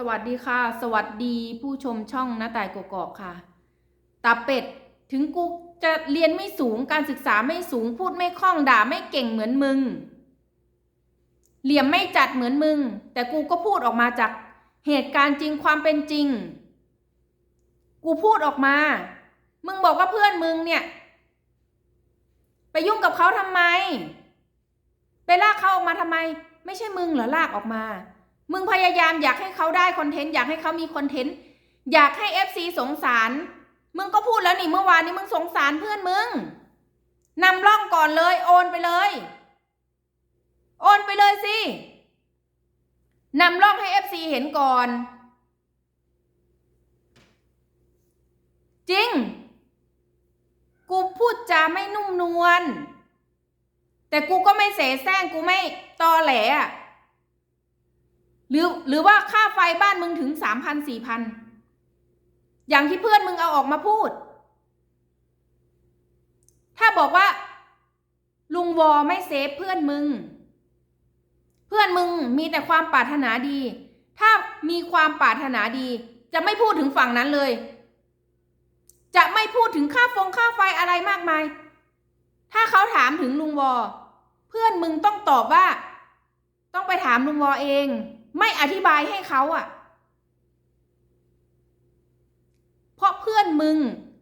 สวัสดีค่ะ สวัสดีผู้ชมช่องหน้าตายกกอกค่ะตาเป็ดถึงกูจะเรียนไม่สูงการศึกษาไม่สูงพูดไม่คล่องด่าไม่เก่งเหมือนมึง เหลี่ยมไม่จัดเหมือนมึง แต่กูก็พูดออกมาจากเหตุการณ์จริงความเป็นจริง กูพูดออกมา มึงบอกว่าเพื่อนมึงเนี่ย ไปยุ่งกับเขาทำไม ไปลากเขาออกมาทำไม ไม่ใช่มึงเหรอลากออกมา มึงพยายามอยากให้เขาได้คอนเทนต์อยากให้เขามีคอนเทนต์อยากให้เอฟซีสงสาร มึงก็พูดแล้วนี่เมื่อวานนี้มึงสงสารเพื่อนมึงนำร่องก่อนเลยโอนไปเลย โอนไปเลยสินำร่องให้เอฟซีเห็นก่อน จริง กูพูดจาไม่นุ่มนวลแต่กูก็ไม่เสแสร้งกูไม่ตอแหลอะ หรือหรือว่าค่าไฟบ้านมึงถึงสามพันสี่พันอย่างที่เพื่อนมึงเอาออกมาพูด ถ้าบอกว่า ลุงวอไม่เซฟเพื่อนมึง เพื่อนมึงมีแต่ความปรารถนาดี ถ้ามีความปรารถนาดี จะไม่พูดถึงฝั่งนั้นเลย จะไม่พูดถึงค่าฟงค่าไฟอะไรมากมาย ถ้าเขาถามถึงลุงวอ เพื่อนมึงต้องตอบว่า ต้องไปถามลุงวอเอง ไม่อธิบายให้เขาอะเพราะเพื่อนมึง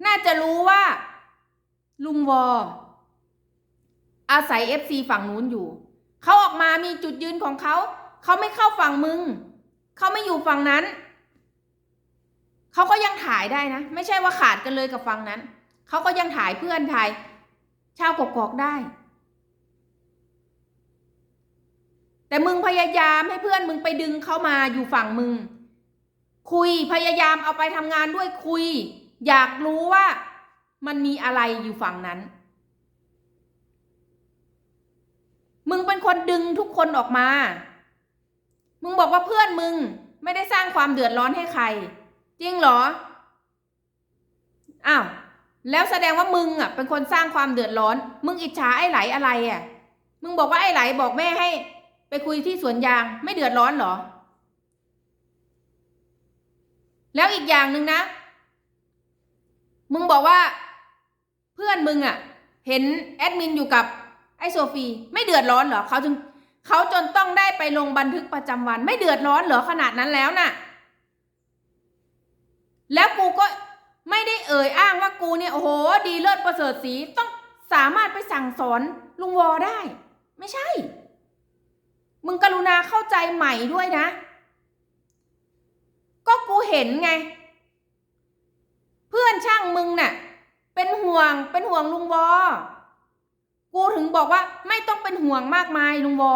น่าจะรู้ว่า ลุงวอ อาศัยเอฟซีฝั่งนู้นอยู่ เขาออกมามีจุดยืนของเขา เขาไม่เข้าฝั่งมึง เขาไม่อยู่ฝั่งนั้น เขาก็ยังถ่ายได้นะ ไม่ใช่ว่าขาดกันเลยกับฝั่งนั้น เขาก็ยังถ่ายเพื่อนถ่ายชาวกกอกได้ แต่มึงพยายามให้เพื่อนมึงไปดึงเขามาอยู่ฝั่งมึง คุยพยายามเอาไปทำงานด้วยคุย อยากรู้ว่ามันมีอะไรอยู่ฝั่งนั้น มึงเป็นคนดึงทุกคนออกมา มึงบอกว่าเพื่อนมึงไม่ได้สร้างความเดือดร้อนให้ใคร จริงเหรอ อ้าว แล้วแสดงว่ามึงอะเป็นคนสร้างความเดือดร้อน มึงอิจฉาไอ้ไหลอะไรอะ มึงบอกว่าไอ้ไหลบอกแม่ให้ ไปคุยที่สวนยางไม่เดือดร้อนหรอ แล้วอีกอย่างหนึ่งนะ มึงบอกว่า เพื่อนมึงอะเห็นแอดมินอยู่กับไอ้โซฟี ไม่เดือดร้อนเหรอเขาจึงเขาจนต้องได้ไปลงบันทึกประจำวัน ไม่เดือดร้อนเหรอขนาดนั้นแล้วน่ะ แล้วกูก็ไม่ได้เอ่ยอ้างว่ากูเนี่ยโอ้โห ดีเลิศประเสริฐสีต้องสามารถไปสั่งสอนลุงวอได้ ไม่ใช่ มึงกรุณาเข้าใจใหม่ด้วยนะ ก็กูเห็นไง เพื่อนช่างมึงน่ะ เป็นห่วงเป็นห่วงลุงวอกูถึงบอกว่าไม่ต้องเป็นห่วงมากมายลุงวอ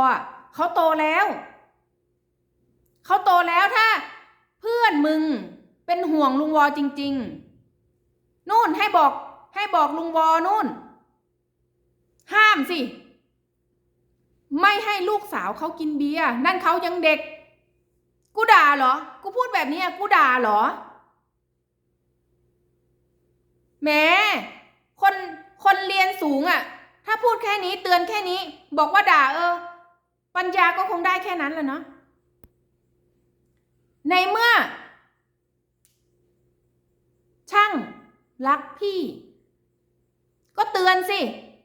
เขาโตแล้วเขาโตแล้วถ้า เพื่อนมึงเป็นห่วงลุงวอจริง ๆนู่นให้บอกให้บอกลุงวอนู่น ห้ามสิ ไม่ให้ลูกสาวเขากินเบียร์นั่นเขายังเด็ก กูด่าเหรอ กูพูดแบบนี้กูด่าเหรอแหมคนคนเรียนสูงอะ่ะ ถ้าพูดแค่นี้เตือนแค่นี้ บอกว่าด่าเออ ปัญญาก็คงได้แค่นั้นแหละเนาะในเมื่อ ช่างรักพี่ ก็เตือนสิ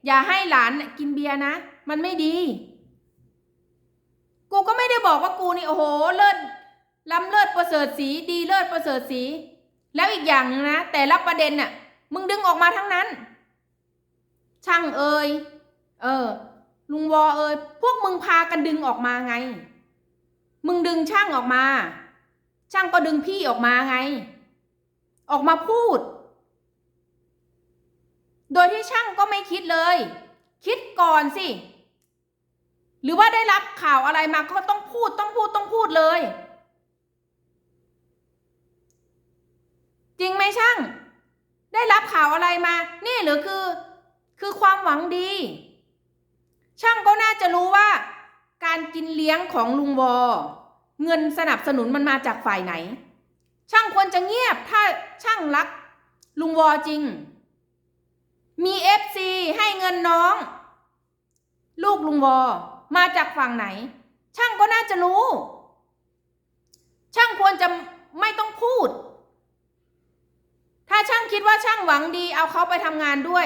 อย่าให้หลานกินเบียร์นะ มันไม่ดี กูก็ไม่ได้บอกว่ากูนี่โอ้โหเลิศล้ำเลิศประเสริฐสีดีเลิศประเสริฐสี แล้วอีกอย่างนึงนะ แต่ละประเด็นน่ะ มึงดึงออกมาทั้งนั้น ช่างเอ่ยเออ ลุงวอเอ่ยพวกมึงพากันดึงออกมาไง มึงดึงช่างออกมา ช่างก็ดึงพี่ออกมาไง ออกมาพูด โดยที่ช่างก็ไม่คิดเลย คิดก่อนสิ หรือว่าได้รับข่าวอะไรมาก็ต้องพูดต้องพูดต้องพูดเลย จริงไหมช่าง ได้รับข่าวอะไรมา นี่หรือคือ คือความหวังดี ช่างก็น่าจะรู้ว่า การกินเลี้ยงของลุงวอ เงินสนับสนุนมันมาจากฝ่ายไหน ช่างควรจะเงียบถ้าช่างรัก ลุงวอจริง มีเอฟซีให้เงินน้อง ลูกลุงวอ มาจากฝั่งไหน ช่างก็น่าจะรู้ ช่างควรจะไม่ต้องพูด ถ้าช่างคิดว่าช่างหวังดีเอาเขาไปทำงานด้วย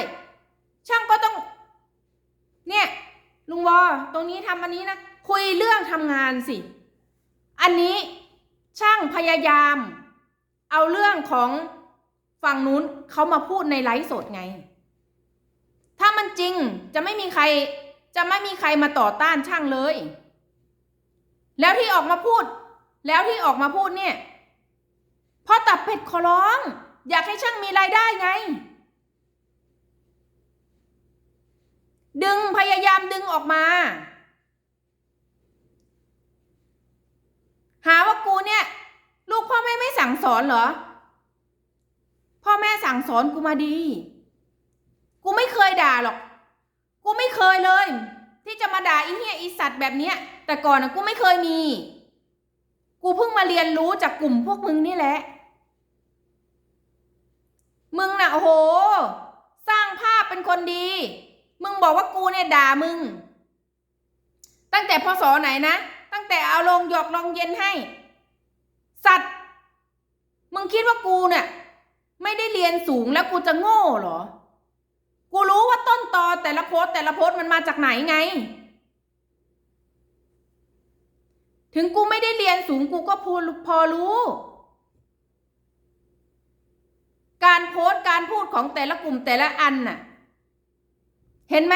ช่างก็ต้อง เนี่ย ลุงวอตรงนี้ทำอันนี้นะ คุยเรื่องทำงานสิ อันนี้ช่างพยายาม เอาเรื่องของฝั่งนู้นเขามาพูดในไลฟ์สดไง ถ้ามันจริงจะไม่มีใคร จะไม่มีใครมาต่อต้านช่างเลย แล้วที่ออกมาพูด แล้วที่ออกมาพูดเนี่ยเพราะตับเป็ดขอร้อง อยากให้ช่างมีรายได้ไง ดึงพยายามดึงออกมา หาว่ากูเนี่ย ลูกพ่อแม่ไม่สั่งสอนเหรอ พ่อแม่สั่งสอนกูมาดี กูไม่เคยด่าหรอก เคยเลย ที่จะมาด่าอีเหี้ยอีสัตว์แบบเนี้ย แต่ก่อนนะกูไม่เคยมี กูเพิ่งมาเรียนรู้จากกลุ่มพวกมึงนี่แหละ มึงน่ะโอ้โห สร้างภาพเป็นคนดี มึงบอกว่ากูเนี่ยด่ามึง ตั้งแต่พศไหนนะ ตั้งแต่เอาลงหยอกลงเย็นให้ สัตว์ มึงคิดว่ากูเนี่ยไม่ได้เรียนสูงแล้วกูจะโง่เหรอ กูรู้ว่าต้นตอแต่ละโพสแต่ละโพสมันมาจากไหนไง ถึงกูไม่ได้เรียนสูงกูก็พอพอรู้ การโพสการพูดของแต่ละกลุ่มแต่ละอันน่ะ เห็นไหม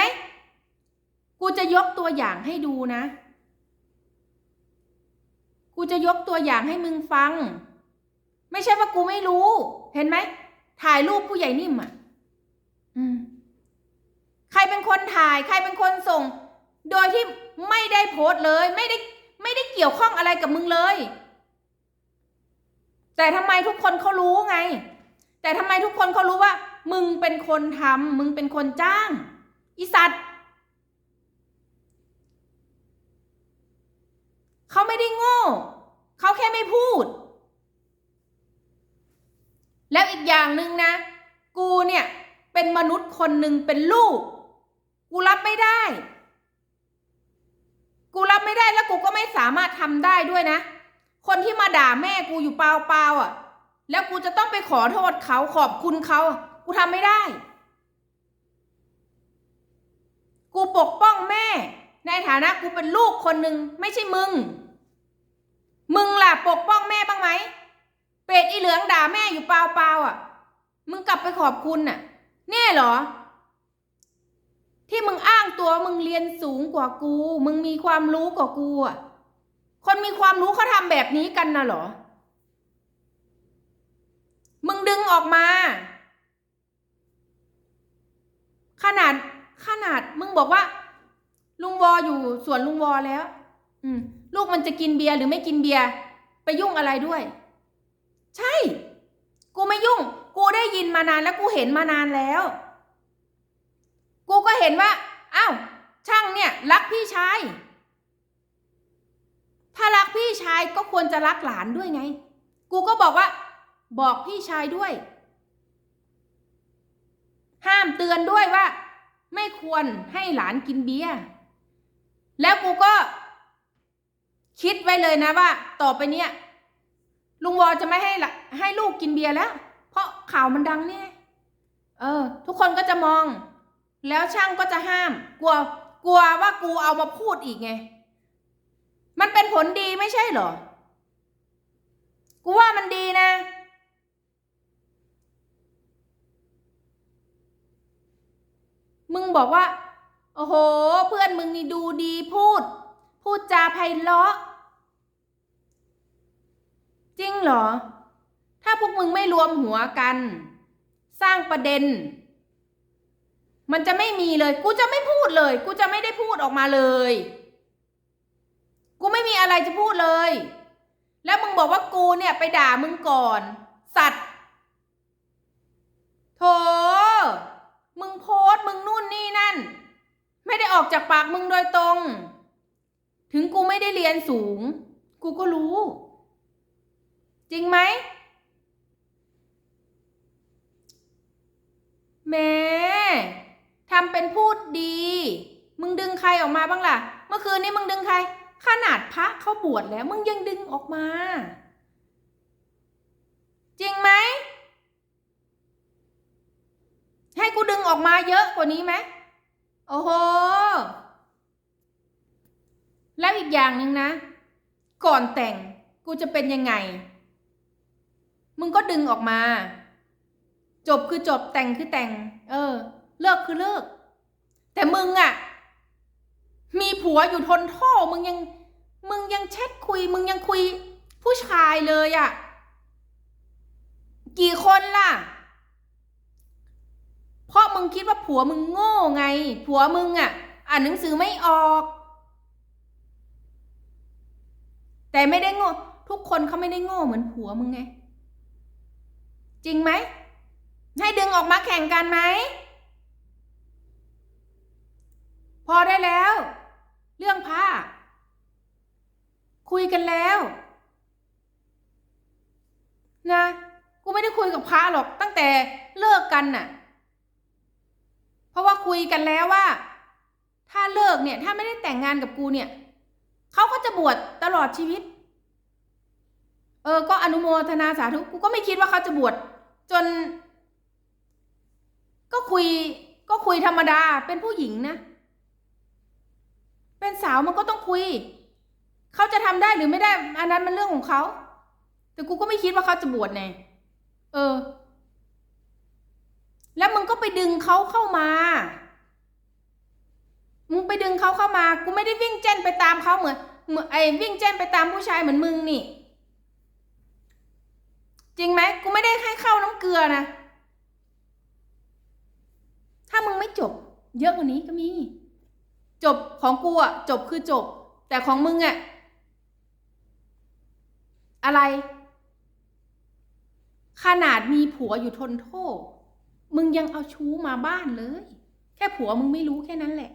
กูจะยกตัวอย่างให้ดูนะ กูจะยกตัวอย่างให้มึงฟัง ไม่ใช่ว่ากูไม่รู้ เห็นไหม ถ่ายรูปผู้ใหญ่นิ่มอะ อืม ใครเป็นคนถ่ายใครเป็นคนส่ง โดยที่ไม่ได้โพสต์เลย ไม่ได้ไม่ได้เกี่ยวข้องอะไรกับมึงเลย แต่ทำไมทุกคนเขารู้ไง แต่ทำไมทุกคนเขารู้ว่า มึงเป็นคนทำมึงเป็นคนจ้างอีสัตว์เขาไม่ได้โง่เขาแค่ไม่พูด แล้วอีกอย่างหนึ่งนะ กูเนี่ยเป็นมนุษย์คนหนึ่งเป็นลูก กูรับไม่ได้ กูรับไม่ได้แล้วกูก็ไม่สามารถทำได้ด้วยนะ คนที่มาด่าแม่กูอยู่เปล่าๆอะ แล้วกูจะต้องไปขอโทษเขาขอบคุณเขา กูทำไม่ได้ กูปกป้องแม่ ในฐานะกูเป็นลูกคนหนึ่งไม่ใช่มึง มึงล่ะปกป้องแม่บ้างไหม เป็ดอีเหลืองด่าแม่อยู่เปล่าๆอะ มึงกลับไปขอบคุณน่ะ แน่เหรอ ที่มึงอ้างตัวมึงเรียนสูงกว่ากู มึงมีความรู้กว่ากูอะคนมีความรู้เขาทำแบบนี้กันนะเหรอ มึงดึงออกมา ขนาดขนาดมึงบอกว่า ลุงวออยู่สวนลุงวอแล้ว อืม ลูกมันจะกินเบียร์หรือไม่กินเบียร์ไปยุ่งอะไรด้วย ใช่ กูไม่ยุ่ง กูได้ยินมานานแล้วกูเห็นมานานแล้ว เห็นว่าอ้าวช่างเนี่ยรักพี่ชาย ถ้ารักพี่ชายก็ควรจะรักหลานด้วยไง กูก็บอกว่า บอกพี่ชายด้วย ห้ามเตือนด้วยว่า ไม่ควรให้หลานกินเบียร์แล้วกูก็ คิดไว้เลยนะว่า ต่อไปเนี้ยลุงวอจะไม่ให้ละให้ลูกกินเบียร์แล้ว เพราะข่าวมันดังเนี่ย เออ ทุกคนก็จะมอง แล้วช่างก็จะห้าม กลัว กลัวว่ากูเอามาพูดอีกไง มันเป็นผลดีไม่ใช่เหรอ กูว่ามันดีนะ มึงบอกว่า โอ้โห เพื่อนมึงนี่ดูดีพูด พูดจาไพเราะ จริงเหรอ ถ้าพวกมึงไม่รวมหัวกัน สร้างประเด็น มันจะไม่มีเลย กูจะไม่พูดเลย กูจะไม่ได้พูดออกมาเลย กูไม่มีอะไรจะพูดเลย แล้วมึงบอกว่ากูเนี่ยไปด่ามึงก่อน สัตว์โถมึงโพสมึงนู่นนี่นั่น ไม่ได้ออกจากปากมึงโดยตรง ถึงกูไม่ได้เรียนสูง กูก็รู้ จริงไหมแม่ ทำเป็นพูดดี มึงดึงใครออกมาบ้างล่ะ เมื่อคืนนี้มึงดึงใคร ขนาดพระเขาบวชแล้ว มึงยังดึงออกมา จริงไหม ให้กูดึงออกมาเยอะกว่านี้ไหม โอ้โห แล้วอีกอย่างหนึ่งนะ ก่อนแต่งกูจะเป็นยังไง มึงก็ดึงออกมา จบคือจบแต่งคือแต่ง เออ เลิกคือเลิก แต่มึงอะมีผัวอยู่ทนโทษมึงยัง มึงยังแชทคุย มึงยังคุย ผู้ชายเลยอะกี่คนล่ะ เพราะมึงคิดว่าผัวมึงโง่ไง ผัวมึงอะอ่านหนังสือไม่ออก แต่ไม่ได้โง่ทุกคนเขาไม่ได้โง่เหมือนผัวมึงไง จริงไหม ให้ดึงออกมาแข่งกันไหม พอได้แล้ว เรื่องผ้า คุยกันแล้ว นะ กูไม่ได้คุยกับพระหรอกตั้งแต่เลิกกันน่ะ เพราะว่าคุยกันแล้วว่า ถ้าเลิกเนี่ย ถ้าไม่ได้แต่งงานกับกูเนี่ยเขาก็จะบวชตลอดชีวิต เออ ก็อนุโมทนาสาธุกูก็ไม่คิดว่าเขาจะบวชจน ก็คุยก็คุยธรรมดาเป็นผู้หญิงนะาวมันก็ต้องคุย เขาจะทำได้หรือไม่ได้ อันนั้นมันเรื่องของเขา แต่กูก็ไม่คิดว่าเขาจะบวชไงเออ แล้วมึงก็ไปดึงเขาเข้ามา มึงไปดึงเขาเข้ามา กูไม่ได้วิ่งเจ้นไปตามเขาเหมือนเหมือนไอ้วิ่งเจ้นไปตามผู้ชายเหมือนมึงนี่ จริงไหมกูไม่ได้ให้เข้าน้ำเกลือนะ ถ้ามึงไม่จบ เยอะกว่านี้ก็มี จบของกูอะจบคือจบ แต่ของมึงอะอะไร ขนาดมีผัวอยู่ทนโทษ มึงยังเอาชู้มาบ้านเลย แค่ผัวมึงไม่รู้แค่นั้นแหละ